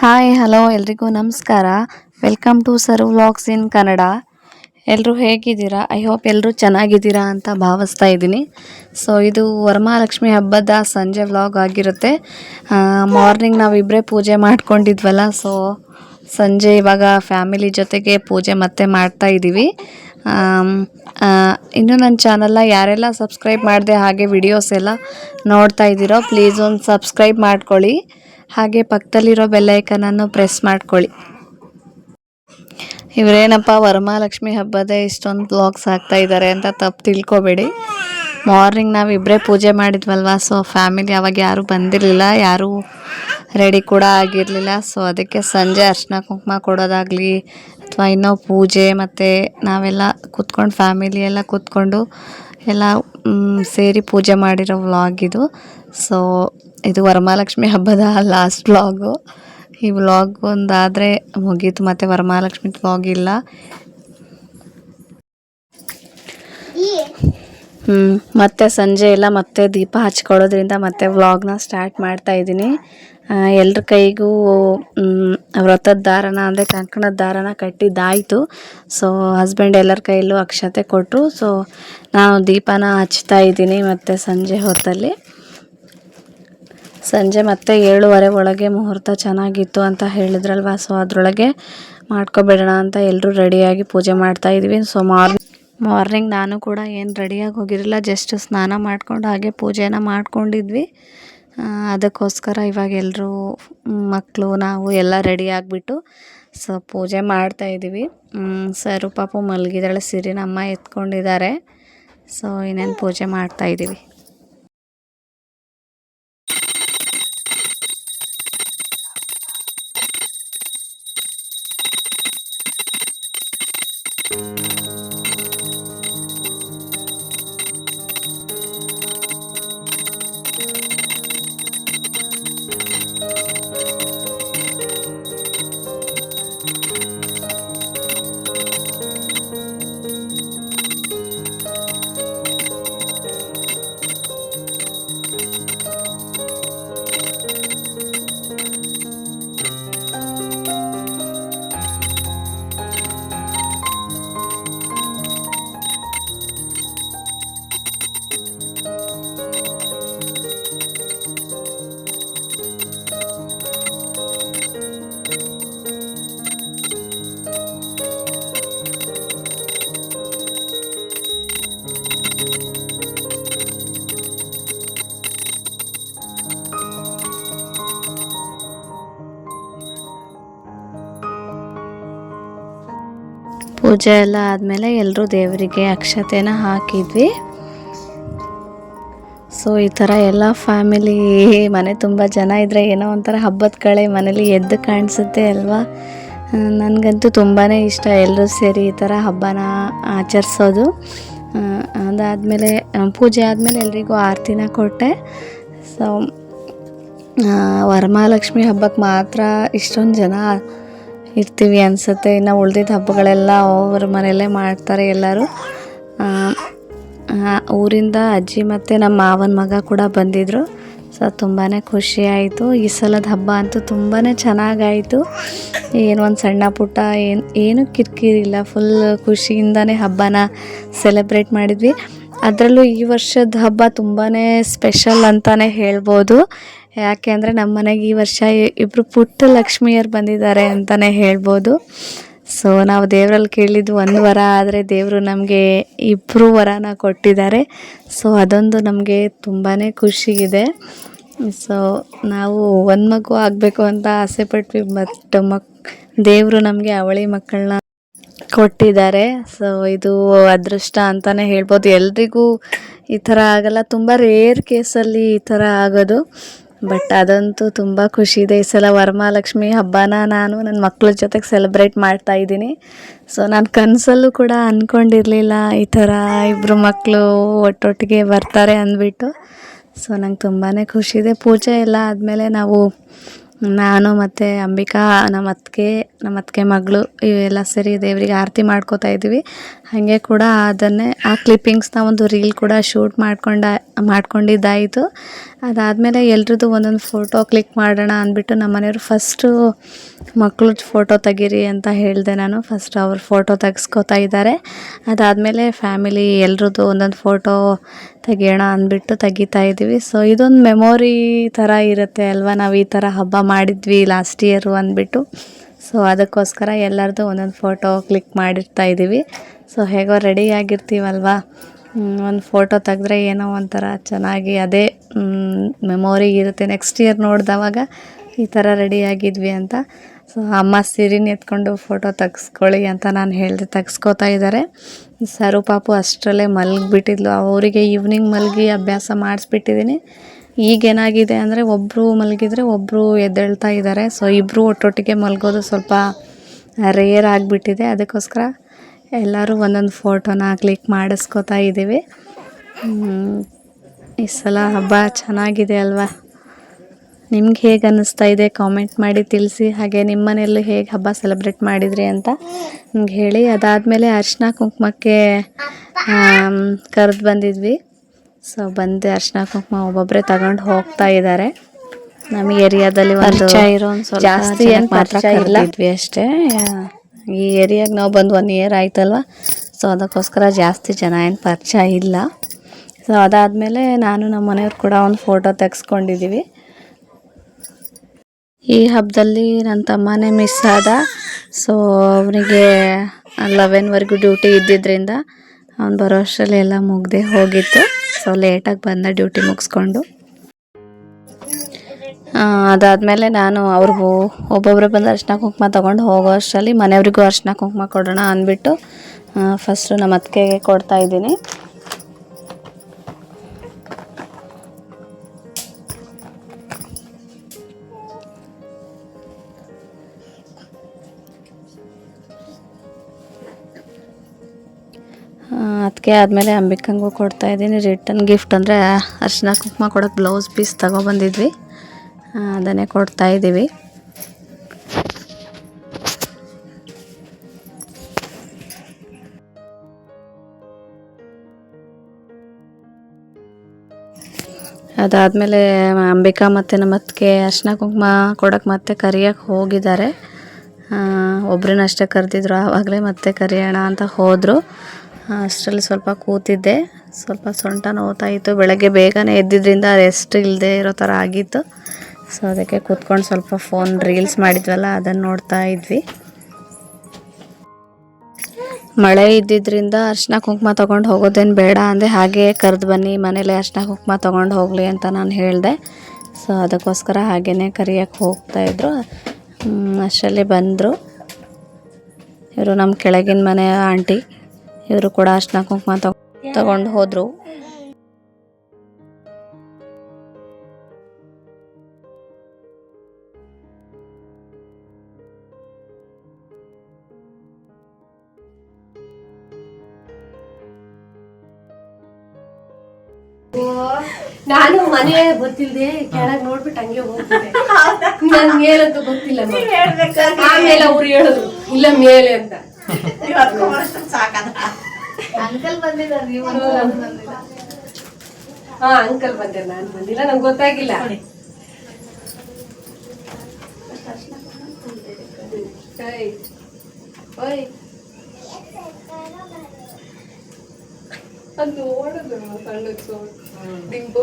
Hi, hello, ಎಲ್ರಿಗೂ ನಮಸ್ಕಾರ. Welcome to serve vlogs in Kannada. ಎಲ್ಲರೂ ಹೇಗಿದ್ದೀರಾ? ಐ ಹೋಪ್ ಎಲ್ಲರೂ ಚೆನ್ನಾಗಿದ್ದೀರಾ ಅಂತ ಭಾವಿಸ್ತಾ ಇದ್ದೀನಿ. ಸೊ, ಇದು ವರಮಹಾಲಕ್ಷ್ಮಿ ಹಬ್ಬದ ಸಂಜೆ ವ್ಲಾಗ್ ಆಗಿರುತ್ತೆ. ಮಾರ್ನಿಂಗ್ ನಾವಿಬ್ಬರೇ ಪೂಜೆ ಮಾಡ್ಕೊಂಡಿದ್ವಲ್ಲ, ಸೊ ಸಂಜೆ ಇವಾಗ ಫ್ಯಾಮಿಲಿ ಜೊತೆಗೆ ಪೂಜೆ ಮತ್ತೆ ಮಾಡ್ತಾ ಇದ್ದೀವಿ. ಇನ್ನು ನನ್ನ ಚಾನಲ್ನ ಯಾರೆಲ್ಲ ಸಬ್ಸ್ಕ್ರೈಬ್ ಮಾಡಿದೆ ಹಾಗೆ ವಿಡಿಯೋಸ್ ಎಲ್ಲ ನೋಡ್ತಾ ಇದ್ದೀರೋ ಪ್ಲೀಸ್ ಒಂದು ಸಬ್ಸ್ಕ್ರೈಬ್ ಮಾಡ್ಕೊಳ್ಳಿ. ಹಾಗೆ ಪಕ್ಕದಲ್ಲಿರೋ ಬೆಲ್ಲೈಕನನ್ನು ಪ್ರೆಸ್ ಮಾಡ್ಕೊಳ್ಳಿ. ಇವರೇನಪ್ಪ, ವರಮಹಾಲಕ್ಷ್ಮಿ ಹಬ್ಬದೇ ಇಷ್ಟೊಂದು ಬ್ಲಾಗ್ಸ್ ಆಗ್ತಾ ಇದ್ದಾರೆ ಅಂತ ತಪ್ಪು ತಿಳ್ಕೊಬೇಡಿ. ಮಾರ್ನಿಂಗ್ ನಾವು ಇಬ್ಬರೇ ಪೂಜೆ ಮಾಡಿದ್ವಲ್ವ ಸೊ ಫ್ಯಾಮಿಲಿ ಅವಾಗ ಯಾರೂ ಬಂದಿರಲಿಲ್ಲ, ಯಾರೂ ರೆಡಿ ಕೂಡ ಆಗಿರಲಿಲ್ಲ ಸೊ ಅದಕ್ಕೆ ಸಂಜೆ ಅರ್ಶಿನ ಕುಂಕುಮ ಕೊಡೋದಾಗಲಿ, ಅಥವಾ ಇನ್ನೂ ಪೂಜೆ ಮತ್ತು ನಾವೆಲ್ಲ ಕೂತ್ಕೊಂಡು ಫ್ಯಾಮಿಲಿ ಎಲ್ಲ ಕೂತ್ಕೊಂಡು ಎಲ್ಲ ಸೇರಿ ಪೂಜೆ ಮಾಡಿರೋ ವ್ಲಾಗ್ ಇದು. ಸೊ ಇದು ವರಮಹಾಲಕ್ಷ್ಮಿ ಹಬ್ಬದ ಲಾಸ್ಟ್ ವ್ಲಾಗು ಈ ವ್ಲಾಗ್ ಒಂದಾದರೆ ಮುಗೀತು ಮತ್ತು ವರಮಹಾಲಕ್ಷ್ಮಿ ವ್ಲಾಗ್ ಇಲ್ಲ. ಹ್ಞೂ ಮತ್ತೆ ಸಂಜೆ ಎಲ್ಲ ಮತ್ತೆ ದೀಪ ಹಚ್ಕೊಳ್ಳೋದ್ರಿಂದ ಮತ್ತೆ ವ್ಲಾಗ್ನ ಸ್ಟಾರ್ಟ್ ಮಾಡ್ತಾ ಇದ್ದೀನಿ. ಎಲ್ಲರ ಕೈಗೂ ವ್ರತದ ದಾರನ ಅಂದರೆ ಕಂಕಣದ ದಾರನ ಕಟ್ಟಿದ್ದಾಯಿತು. ಸೊ ಹಸ್ಬೆಂಡ್ ಎಲ್ಲರ ಕೈಯಲ್ಲೂ ಅಕ್ಷತೆ ಕೊಟ್ಟರು ಸೊ ನಾನು ದೀಪನ ಹಚ್ತಾ ಇದ್ದೀನಿ ಮತ್ತು ಸಂಜೆ ಹೊತ್ತಲ್ಲಿ. ಸಂಜೆ ಮತ್ತೆ ಏಳುವರೆ ಒಳಗೆ ಮುಹೂರ್ತ ಚೆನ್ನಾಗಿತ್ತು ಅಂತ ಹೇಳಿದ್ರಲ್ವ? ಸೊ ಅದರೊಳಗೆ ಮಾಡ್ಕೊಬೇಡೋಣ ಅಂತ ಎಲ್ಲರೂ ರೆಡಿಯಾಗಿ ಪೂಜೆ ಮಾಡ್ತಾ ಇದ್ವಿ. ಸೊ ಮಾರ್ನಿಂಗ್ ಮಾರ್ನಿಂಗ್ ನಾನು ಕೂಡ ಏನು ರೆಡಿಯಾಗಿ ಹೋಗಿರಲಿಲ್ಲ ಜಸ್ಟ್ ಸ್ನಾನ ಮಾಡ್ಕೊಂಡು ಹಾಗೆ ಪೂಜೆನ ಮಾಡ್ಕೊಂಡಿದ್ವಿ. ಅದಕ್ಕೋಸ್ಕರ ಇವಾಗ ಎಲ್ಲರೂ ಮಕ್ಕಳು ನಾವು ಎಲ್ಲ ರೆಡಿ ಆಗಿಬಿಟ್ಟು ಸೊ ಪೂಜೆ ಮಾಡ್ತಾ ಇದ್ದೀವಿ. ಸರು ಪಾಪು ಮಲಗಿದಳೆ ಸಿರಿನ ಅಮ್ಮ ಎತ್ಕೊಂಡಿದ್ದಾರೆ. ಸೊ ಇನ್ನೇನು ಪೂಜೆ ಮಾಡ್ತಾ ಇದ್ದೀವಿ. Música ಪೂಜೆ ಎಲ್ಲ ಆದಮೇಲೆ ಎಲ್ಲರೂ ದೇವರಿಗೆ ಅಕ್ಷತೆನ ಹಾಕಿದ್ವಿ. ಸೊ ಈ ಥರ ಎಲ್ಲ ಫ್ಯಾಮಿಲಿ ಮನೆ ತುಂಬ ಜನ ಇದ್ದರೆ ಏನೋ ಒಂಥರ ಹಬ್ಬದ ಕಳೆ ಮನೇಲಿ ಎದ್ದು ಕಾಣಿಸುತ್ತೆ ಅಲ್ವಾ? ನನಗಂತೂ ತುಂಬಾ ಇಷ್ಟ ಎಲ್ಲರೂ ಸೇರಿ ಈ ಥರ ಹಬ್ಬನ ಆಚರಿಸೋದು. ಅದಾದಮೇಲೆ ಪೂಜೆ ಆದಮೇಲೆ ಎಲ್ರಿಗೂ ಆರತಿನ ಕೊಟ್ಟೆ. ಸೊ ವರಮಹಾಲಕ್ಷ್ಮಿ ಹಬ್ಬಕ್ಕೆ ಮಾತ್ರ ಇಷ್ಟೊಂದು ಜನ ಇರ್ತೀವಿ ಅನಿಸುತ್ತೆ. ಇನ್ನು ಉಳ್ದಿದ್ದ ಹಬ್ಬಗಳೆಲ್ಲ ಅವ್ರ ಮನೆಯಲ್ಲೇ ಮಾಡ್ತಾರೆ ಎಲ್ಲರೂ. ಊರಿಂದ ಅಜ್ಜಿ ಮತ್ತು ನಮ್ಮ ಮಾವನ ಮಗ ಕೂಡ ಬಂದಿದ್ದರು ಸೊ ತುಂಬಾ ಖುಷಿ ಆಯಿತು. ಈ ಸಲದ ಹಬ್ಬ ಅಂತೂ ತುಂಬಾ ಚೆನ್ನಾಗಾಯಿತು. ಏನು ಒಂದು ಸಣ್ಣ ಪುಟ್ಟ ಏನು, ಏನೂ ಕಿರಿಕಿರಿಲ್ಲ ಫುಲ್ ಖುಷಿಯಿಂದನೇ ಹಬ್ಬನ ಸೆಲೆಬ್ರೇಟ್ ಮಾಡಿದ್ವಿ. ಅದರಲ್ಲೂ ಈ ವರ್ಷದ ಹಬ್ಬ ತುಂಬಾ ಸ್ಪೆಷಲ್ ಅಂತಲೇ ಹೇಳ್ಬೋದು. ಯಾಕೆ ಅಂದರೆ ನಮ್ಮ ಮನೆಗೆ ಈ ವರ್ಷ ಇಬ್ಬರು ಪುಟ್ಟ ಲಕ್ಷ್ಮಿಯರು ಬಂದಿದ್ದಾರೆ ಅಂತಲೇ ಹೇಳ್ಬೋದು. ಸೊ ನಾವು ದೇವರಲ್ಲಿ ಕೇಳಿದ್ದು ಒಂದು ವರ, ಆದರೆ ದೇವರು ನಮಗೆ ಇಬ್ಬರು ವರನ ಕೊಟ್ಟಿದ್ದಾರೆ. ಸೊ ಅದೊಂದು ನಮಗೆ ತುಂಬಾ ಖುಷಿಯಿದೆ ಸೊ ನಾವು ಒಂದು ಮಗು ಆಗಬೇಕು ಅಂತ ಆಸೆ ಪಟ್ವಿ ಬಟ್ ಮಕ್, ದೇವರು ನಮಗೆ ಅವಳಿ ಮಕ್ಕಳನ್ನ ಕೊಟ್ಟಿದ್ದಾರೆ. ಸೊ ಇದು ಅದೃಷ್ಟ ಅಂತಲೇ ಹೇಳ್ಬೋದು. ಎಲ್ರಿಗೂ ಈ ಥರ ಆಗಲ್ಲ. ತುಂಬ ರೇರ್ ಕೇಸಲ್ಲಿ ಈ ಥರ ಆಗೋದು. ಬಟ್ ಅದಂತೂ ತುಂಬ ಖುಷಿ ಇದೆ. ಈ ಸಲ ವರಮಹಾಲಕ್ಷ್ಮಿ ಹಬ್ಬನ ನಾನು ನನ್ನ ಮಕ್ಕಳ ಜೊತೆಗೆ ಸೆಲೆಬ್ರೇಟ್ ಮಾಡ್ತಾ ಇದ್ದೀನಿ. ಸೊ ನಾನು ಕನಸಲ್ಲೂ ಕೂಡ ಅಂದ್ಕೊಂಡಿರಲಿಲ್ಲ ಈ ಥರ ಇಬ್ಬರು ಮಕ್ಕಳು ಒಟ್ಟೊಟ್ಟಿಗೆ ಬರ್ತಾರೆ ಅಂದ್ಬಿಟ್ಟು. ಸೊ ನಂಗೆ ತುಂಬಾ ಖುಷಿ ಇದೆ. ಪೂಜೆ ಎಲ್ಲ ಆದಮೇಲೆ ನಾವು ನಾನು ಮತ್ತು ಅಂಬಿಕಾ, ನಮ್ಮ ಅತ್ತಿಗೆ ನಮ್ಮ ಅತ್ತಿಗೆ ಮಗಳು, ಇವೆಲ್ಲ ಸೇರಿ ದೇವರಿಗೆ ಆರತಿ ಮಾಡ್ಕೋತಾ ಇದ್ದೀವಿ. ಹಾಗೆ ಕೂಡ ಅದನ್ನೇ, ಆ ಕ್ಲಿಪ್ಪಿಂಗ್ಸ್ನ ಒಂದು ರೀಲ್ ಕೂಡ ಶೂಟ್ ಮಾಡ್ಕೊಂಡ, ಮಾಡ್ಕೊಂಡಿದ್ದಾಯಿತು. ಅದಾದಮೇಲೆ ಎಲ್ರದ್ದು ಒಂದೊಂದು ಫೋಟೋ ಕ್ಲಿಕ್ ಮಾಡೋಣ ಅಂದ್ಬಿಟ್ಟು ನಮ್ಮ ಮನೆಯವರು ಫಸ್ಟು ಮಕ್ಕಳು ಫೋಟೋ ತೆಗೀರಿ ಅಂತ ಹೇಳಿದೆ ನಾನು. ಫಸ್ಟ್ ಅವ್ರ ಫೋಟೋ ತೆಗೆಸ್ಕೋತಾ ಇದ್ದಾರೆ. ಅದಾದಮೇಲೆ ಫ್ಯಾಮಿಲಿ ಎಲ್ರದ್ದು ಒಂದೊಂದು ಫೋಟೋ ತೆಗಿಯೋಣ ಅಂದ್ಬಿಟ್ಟು ತೆಗಿತಾ ಇದ್ದೀವಿ. ಸೊ ಇದೊಂದು ಮೆಮೊರಿ ಥರ ಇರುತ್ತೆ ಅಲ್ವಾ? ನಾವು ಈ ಥರ ಹಬ್ಬ ಮಾಡಿದ್ವಿ ಲಾಸ್ಟ್ ಇಯರು ಅಂದ್ಬಿಟ್ಟು. ಸೊ ಅದಕ್ಕೋಸ್ಕರ ಎಲ್ಲರದ್ದು ಒಂದೊಂದು ಫೋಟೋ ಕ್ಲಿಕ್ ಮಾಡಿರ್ತಾ ಇದ್ದೀವಿ. ಸೊ ಹೇಗೋ ರೆಡಿ ಆಗಿರ್ತೀವಲ್ವಾ? ಒಂದು ಫೋಟೋ ತೆಗೆದ್ರೆ ಏನೋ ಒಂಥರ ಚೆನ್ನಾಗಿ ಅದೇ ಮೆಮೊರಿ ಇರುತ್ತೆ. ನೆಕ್ಸ್ಟ್ ಇಯರ್ ನೋಡಿದವಾಗ ಈ ಥರ ರೆಡಿ ಆಗಿದ್ವಿ ಅಂತ. ಸೊ ಅಮ್ಮ ಸಿರಿನ ಎತ್ಕೊಂಡು ಫೋಟೋ ತೆಗ್ಸ್ಕೊಳ್ಳಿ ಅಂತ ನಾನು ಹೇಳಿದೆ, ತೆಗ್ಸ್ಕೋತಾ ಇದ್ದಾರೆ ಸರು ಪಾಪು ಅಷ್ಟರಲ್ಲೇ ಮಲಗಿಬಿಟ್ಟಿದ್ಲು. ಅವರಿಗೆ ಈವ್ನಿಂಗ್ ಮಲಗಿ ಅಭ್ಯಾಸ ಮಾಡಿಸ್ಬಿಟ್ಟಿದ್ದೀನಿ ಈಗೇನಾಗಿದೆ ಅಂದರೆ ಒಬ್ಬರು ಮಲಗಿದ್ರೆ ಒಬ್ಬರು ಎದ್ದೇಳ್ತಾ ಇದ್ದಾರೆ ಸೊ ಇಬ್ಬರು ಒಟ್ಟೊಟ್ಟಿಗೆ ಮಲಗೋದು ಸ್ವಲ್ಪ ರೇರ್ ಆಗಿಬಿಟ್ಟಿದೆ. ಅದಕ್ಕೋಸ್ಕರ ಎಲ್ಲರೂ ಒಂದೊಂದು ಫೋಟೋನ ಕ್ಲಿಕ್ ಮಾಡಿಸ್ಕೋತಾ ಇದ್ದೀವಿ ಈ ಸಲ ಹಬ್ಬ ಚೆನ್ನಾಗಿದೆ ಅಲ್ವಾ? ನಿಮ್ಗೆ ಹೇಗೆ ಅನ್ನಿಸ್ತಾ ಇದೆ? ಕಾಮೆಂಟ್ ಮಾಡಿ ತಿಳಿಸಿ. ಹಾಗೆ ನಿಮ್ಮ ಮನೆಯಲ್ಲೂ ಹೇಗೆ ಹಬ್ಬ ಸೆಲೆಬ್ರೇಟ್ ಮಾಡಿದ್ರಿ ಅಂತ ನಿಮ್ಗೆ ಹೇಳಿ. ಅದಾದಮೇಲೆ ಅರ್ಶಿನ ಕುಂಕುಮಕ್ಕೆ ಕರೆದು ಬಂದಿದ್ವಿ. ಸೊ ಬಂದು ಅರ್ಶಿನ ಕುಂಕುಮ ಒಬ್ಬೊಬ್ಬರೇ ತಗೊಂಡು ಹೋಗ್ತಾ ಇದ್ದಾರೆ ನಮ್ಮ ಏರಿಯಾದಲ್ಲಿ ಒಂದು ಜಾಸ್ತಿ ಏನು ಮಾತ್ರ ಪರಿಚಯ ಇಲ್ಲ. ಕರ್ದಿದ್ವಿ ಅಷ್ಟೇ. ಈ ಏರಿಯಾಗೆ ನಾವು ಬಂದು ಒನ್ ಇಯರ್ ಆಯ್ತಲ್ವ? ಸೊ ಅದಕ್ಕೋಸ್ಕರ ಜಾಸ್ತಿ ಜನ ಏನು ಪರಿಚಯ ಇಲ್ಲ. ಸೊ ಅದಾದಮೇಲೆ ನಾನು ನಮ್ಮ ಮನೆಯವ್ರು ಕೂಡ ಒಂದು ಫೋಟೋ ತೆಗೆಸ್ಕೊಂಡಿದ್ದೀವಿ ಈ ಹಬ್ಬದಲ್ಲಿ ನನ್ನ ತಮ್ಮನೇ ಮಿಸ್ ಆದ. ಸೊ ಅವನಿಗೆ ಲೆವೆನ್ವರೆಗೂ ಡ್ಯೂಟಿ ಇದ್ದಿದ್ದರಿಂದ ಅವ್ನು ಬರೋ ಅಷ್ಟರಲ್ಲಿ ಎಲ್ಲ ಮುಗ್ದೇ ಹೋಗಿತ್ತು. ಸೊ ಲೇಟಾಗಿ ಬಂದ ಡ್ಯೂಟಿ ಮುಗಿಸ್ಕೊಂಡು. ಅದಾದಮೇಲೆ ನಾನು ಅವ್ರಿಗೂ ಒಬ್ಬೊಬ್ಬರು ಬಂದು ಅರ್ಶಿನ ಕುಂಕುಮ ತೊಗೊಂಡು ಹೋಗೋ ಅಷ್ಟರಲ್ಲಿ ಮನೆಯವ್ರಿಗೂ ಅರ್ಶಿನ ಕುಂಕುಮ ಕೊಡೋಣ ಅಂದ್ಬಿಟ್ಟು ಫಸ್ಟು ನಮ್ಮ ಅತ್ತಿಗೆಗೆ ಕೊಡ್ತಾ ಅದಕ್ಕೆ ಆದಮೇಲೆ ಅಂಬಿಕಂಗೂ ಕೊಡ್ತಾ ಇದ್ದೀನಿ. ರಿಟರ್ನ್ ಗಿಫ್ಟ್ ಅಂದರೆ ಅರ್ಶಿನ ಕುಂಕುಮ ಕೊಡೋಕ್ಕೆ ಬ್ಲೌಸ್ ಪೀಸ್ ತಗೊಬಂದಿದ್ವಿ. ಅದನ್ನೇ ಕೊಡ್ತಾ ಇದ್ದೀವಿ. ಅದಾದಮೇಲೆ ಅಂಬಿಕಾ ಮತ್ತು ನಮ್ಮ ಅತ್ತಿಗೆ ಅರ್ಶಿನ ಕುಂಕುಮ ಕೊಡೋಕ್ಕೆ ಮತ್ತೆ ಕರಿಯೋಕ್ಕೆ ಹೋಗಿದ್ದಾರೆ. ಒಬ್ರನ್ನಷ್ಟೇ ಕರೆದಿದ್ರು, ಆವಾಗಲೇ ಮತ್ತೆ ಕರಿಯೋಣ ಅಂತ ಹೋದರು. ಅಷ್ಟರಲ್ಲಿ ಸ್ವಲ್ಪ ಕೂತಿದ್ದೆ. ಸ್ವಲ್ಪ ಸೊಂಟ ನೋವ್ತಾ ಇತ್ತು. ಬೆಳಗ್ಗೆ ಬೇಗನೆ ಎದ್ದಿದ್ದರಿಂದ ರೆಸ್ಟ್ ಇಲ್ಲದೆ ಇರೋ ಥರ ಆಗಿತ್ತು. ಸೊ ಅದಕ್ಕೆ ಕೂತ್ಕೊಂಡು ಸ್ವಲ್ಪ ಫೋನ್ ರೀಲ್ಸ್ ಮಾಡಿದ್ವಲ್ಲ ಅದನ್ನು ನೋಡ್ತಾ ಇದ್ವಿ. ಮಳೆ ಇದ್ದಿದ್ದರಿಂದ ಅರ್ಶಿನ ಕುಂಕುಮ ತೊಗೊಂಡು ಹೋಗೋದೇನು ಬೇಡ ಅಂದೆ. ಹಾಗೆ ಕರೆದು ಬನ್ನಿ, ಮನೇಲಿ ಅರ್ಶಿನ ಕುಂಕುಮ ತೊಗೊಂಡು ಹೋಗಲಿ ಅಂತ ನಾನು ಹೇಳಿದೆ. ಸೊ ಅದಕ್ಕೋಸ್ಕರ ಹಾಗೆಯೇ ಕರಿಯೋಕ್ಕೆ ಹೋಗ್ತಾಯಿದ್ರು ಅಷ್ಟರಲ್ಲಿ ಬಂದರು. ಇವರು ನಮ್ಮ ಕೆಳಗಿನ ಮನೆಯ ಆಂಟಿ. ಇವರು ಕೂಡ ಅರ್ಶನ ಕುಂಕುಮ ತಗೊ ತಗೊಂಡು ಹೋದರು. ನಾನು ಮನೆ ಗೊತ್ತಿಲ್ಲದೆ ಕೆಳಗ್ ನೋಡ್ಬಿಟ್ಟು ಹಂಗೆ ಹೋಗ್ತಿದ್ದೆ ನನ್ ಮೇಲಂತೂ ಗೊತ್ತಿಲ್ಲ ಆಮೇಲೆ ಅವ್ರು ಹೇಳಿದ್ರು ಇಲ್ಲ ಮೇಲೆ ಅಂತ. ಹಾ ಅಂಕಲ್ ಬಂದೆ ನಾನು ಬಂದಿಲ್ಲ ನಂಗೆ ಗೊತ್ತಾಗಿಲ್ಲ. ಓಯ್. ಓಯ್. ಅದ್ ನೋಡಿದ್ರು ಸಣ್ಣಗ್ ಸೋ ಡಿಂಪು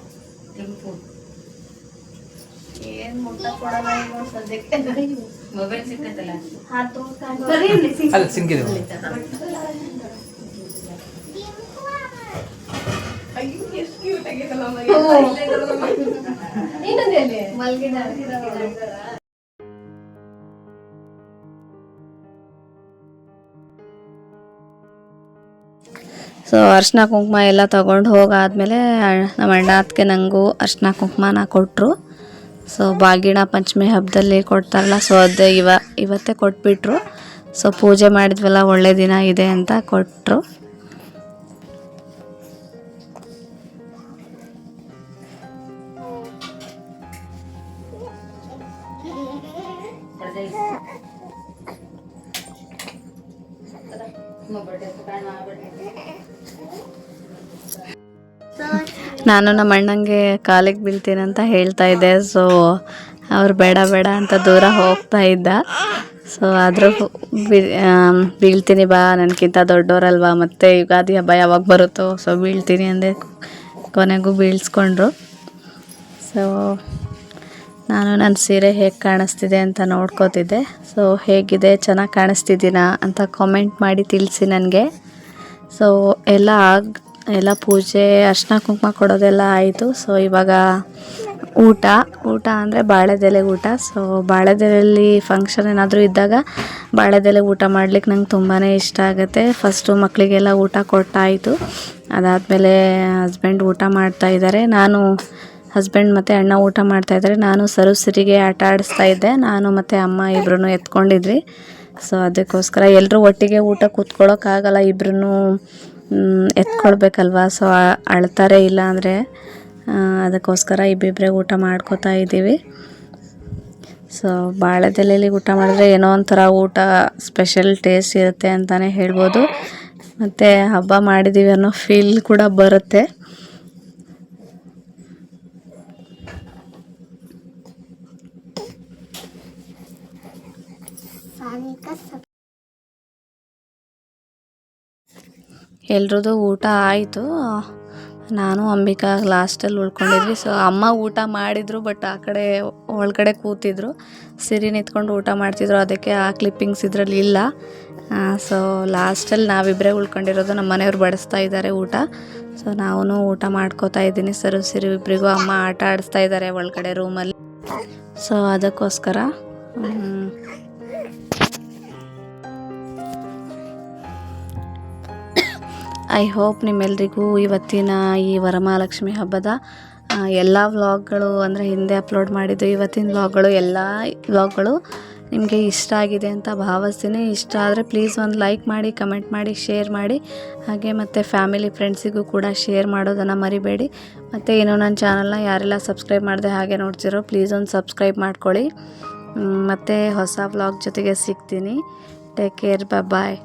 ಅಲ್ಲಿ ಸೊ ಅರ್ಶಿನ ಕುಂಕುಮ ಎಲ್ಲ ತಗೊಂಡು ಹೋಗಾದ್ಮೇಲೆ ನಮ್ಮ ಅಣ್ಣ ಅದಕ್ಕೆ ನನಗೂ ಅರ್ಶಿನ ಕುಂಕುಮನ ಕೊಟ್ಟರು ಸೊ ಬಾಗಿಣ ಪಂಚಮಿ ಹಬ್ಬದಲ್ಲಿ ಕೊಡ್ತಾರಲ್ಲ ಸೊ ಅದು ಇವ, ಇವತ್ತೇ ಕೊಟ್ಬಿಟ್ರು. ಸೊ ಪೂಜೆ ಮಾಡಿದ್ವಲ್ಲ, ಒಳ್ಳೆ ದಿನ ಇದೆ ಅಂತ ಕೊಟ್ಟರು ನಾನು ನಮ್ಮ ಅಣ್ಣಂಗೆ ಕಾಲಿಗೆ ಬೀಳ್ತೀನಿ ಅಂತ ಹೇಳ್ತಾ ಇದ್ದೆ. ಸೊ ಅವ್ರು ಬೇಡ ಬೇಡ ಅಂತ ದೂರ ಹೋಗ್ತಾ ಇದ್ದ. ಸೊ ಆದರೂ ಬೀಳ್ತೀನಿ ಬಾ ನನಗಿಂತ ದೊಡ್ಡವರಲ್ವಾ ಮತ್ತೆ ಯುಗಾದಿ ಹಬ್ಬ ಯಾವಾಗ ಬರುತ್ತೋ? ಸೊ ಬೀಳ್ತೀನಿ ಅಂದೆ ಕೊನೆಗೂ ಬೀಳ್ಸ್ಕೊಂಡ್ರು. ಸೊ ನಾನು ನನ್ನ ಸೀರೆ ಹೇಗೆ ಕಾಣಿಸ್ತಿದೆ ಅಂತ ನೋಡ್ಕೋತಿದ್ದೆ. ಸೊ ಹೇಗಿದೆ? ಚೆನ್ನಾಗಿ ಕಾಣಿಸ್ತಿದ್ದೀನಾ ಅಂತ ಕಾಮೆಂಟ್ ಮಾಡಿ ತಿಳಿಸಿ ನನಗೆ. ಸೊ ಎಲ್ಲ ಆಗ ಎಲ್ಲ ಪೂಜೆ, ಅರ್ಶಿನ ಕುಂಕುಮ ಕೊಡೋದೆಲ್ಲ ಆಯಿತು. ಸೊ ಇವಾಗ ಊಟ. ಊಟ ಅಂದರೆ ಬಾಳೆದೆಲೆ ಊಟ. ಸೊ ಬಾಳೆದೆಲೆಯಲ್ಲಿ ಫಂಕ್ಷನ್ ಏನಾದರೂ ಇದ್ದಾಗ ಬಾಳೆದೆಲೆ ಊಟ ಮಾಡ್ಲಿಕ್ಕೆ ನಂಗೆ ತುಂಬಾ ಇಷ್ಟ ಆಗುತ್ತೆ. ಫಸ್ಟು ಮಕ್ಕಳಿಗೆಲ್ಲ ಊಟ ಕೊಟ್ಟಾಯಿತು. ಅದಾದಮೇಲೆ ಹಸ್ಬೆಂಡ್ ಊಟ ಮಾಡ್ತಾ ಇದ್ದಾರೆ ನಾನು ಹಸ್ಬೆಂಡ್ ಮತ್ತು ಅಣ್ಣ ಊಟ ಮಾಡ್ತಾ ಇದ್ದಾರೆ ನಾನು ಸರು ಸಿರಿಗೆ ಆಟ ಆಡಿಸ್ತಾ ಇದ್ದೆ. ನಾನು ಮತ್ತು ಅಮ್ಮ ಇಬ್ಬರೂ ಎತ್ಕೊಂಡಿದ್ವಿ. ಸೊ ಅದಕ್ಕೋಸ್ಕರ ಎಲ್ಲರೂ ಒಟ್ಟಿಗೆ ಊಟ ಕೂತ್ಕೊಳ್ಳೋಕ್ಕಾಗಲ್ಲ ಇಬ್ಬರೂ ಎತ್ಕೊಳ್ಬೇಕಲ್ವಾ? ಸೊ ಅಳ್ತಾರೆ ಇಲ್ಲ ಅಂದರೆ ಅದಕ್ಕೋಸ್ಕರ ಇಬ್ಬಿಬ್ಬರೇ ಊಟ ಮಾಡ್ಕೋತಾ ಇದ್ದೀವಿ. ಸೊ ಬಾಳೆದೆಲೆಯಲ್ಲಿ ಊಟ ಮಾಡಿದ್ರೆ ಏನೋ ಒಂಥರ ಊಟ ಸ್ಪೆಷಲ್ ಟೇಸ್ಟ್ ಇರುತ್ತೆ ಅಂತಲೇ ಹೇಳ್ಬೋದು. ಮತ್ತು ಹಬ್ಬ ಮಾಡಿದ್ದೀವಿ ಅನ್ನೋ ಫೀಲ್ ಕೂಡ ಬರುತ್ತೆ. ಎಲ್ರದ್ದು ಊಟ ಆಯಿತು. ನಾನು ಅಂಬಿಕಾ ಲಾಸ್ಟಲ್ಲಿ ಉಳ್ಕೊಂಡಿದ್ವಿ. ಸೊ ಅಮ್ಮ ಊಟ ಮಾಡಿದರು ಬಟ್ ಆ ಕಡೆ ಒಳಗಡೆ ಕೂತಿದ್ರು. ಸಿರಿ ನಿಂತ್ಕೊಂಡು ಊಟ ಮಾಡ್ತಿದ್ರು. ಅದಕ್ಕೆ ಆ ಕ್ಲಿಪ್ಪಿಂಗ್ಸ್ ಇದರಲ್ಲಿ ಇಲ್ಲ. ಸೊ ಲಾಸ್ಟಲ್ಲಿ ನಾವಿಬ್ಬರೇ ಉಳ್ಕೊಂಡಿರೋದು. ನಮ್ಮ ಮನೆಯವ್ರು ಬಡಿಸ್ತಾ ಇದ್ದಾರೆ ಊಟ. ಸೊ ನಾವು ಊಟ ಮಾಡ್ಕೋತಾ ಇದ್ದೀನಿ ಸರ್. ಸಿರಿ ಇಬ್ಬರಿಗೂ ಅಮ್ಮ ಆಟ ಆಡಿಸ್ತಾ ಇದ್ದಾರೆ ಒಳಗಡೆ ರೂಮಲ್ಲಿ ಸೊ ಅದಕ್ಕೋಸ್ಕರ ಐ ಹೋಪ್ ನಿಮ್ಮೆಲ್ರಿಗೂ ಇವತ್ತಿನ ಈ ವರಮಹಾಲಕ್ಷ್ಮಿ ಹಬ್ಬದ ಎಲ್ಲ ವ್ಲಾಗ್ಗಳು ಅಂದರೆ ಹಿಂದೆ ಅಪ್ಲೋಡ್ ಮಾಡಿದ್ದು ಇವತ್ತಿನ ವ್ಲಾಗ್ಗಳು, ಎಲ್ಲ ವ್ಲಾಗ್ಗಳು ನಿಮಗೆ ಇಷ್ಟ ಆಗಿದೆ ಅಂತ ಭಾವಿಸ್ತೀನಿ. ಇಷ್ಟ ಆದರೆ ಪ್ಲೀಸ್ ಒಂದು ಲೈಕ್ ಮಾಡಿ ಕಮೆಂಟ್ ಮಾಡಿ ಶೇರ್ ಮಾಡಿ. ಹಾಗೆ ಮತ್ತು ಫ್ಯಾಮಿಲಿ ಫ್ರೆಂಡ್ಸಿಗೂ ಕೂಡ ಶೇರ್ ಮಾಡೋದನ್ನು ಮರಿಬೇಡಿ. ಮತ್ತು ಇನ್ನೂ ನನ್ನ ಚಾನಲ್ನ ಯಾರೆಲ್ಲ ಸಬ್ಸ್ಕ್ರೈಬ್ ಮಾಡಿದೆ ಹಾಗೆ ನೋಡ್ತಿರೋ ಪ್ಲೀಸ್ ಒಂದು ಸಬ್ಸ್ಕ್ರೈಬ್ ಮಾಡ್ಕೊಳ್ಳಿ. ಮತ್ತು ಹೊಸ ವ್ಲಾಗ್ ಜೊತೆಗೆ ಸಿಗ್ತೀನಿ. Take care bye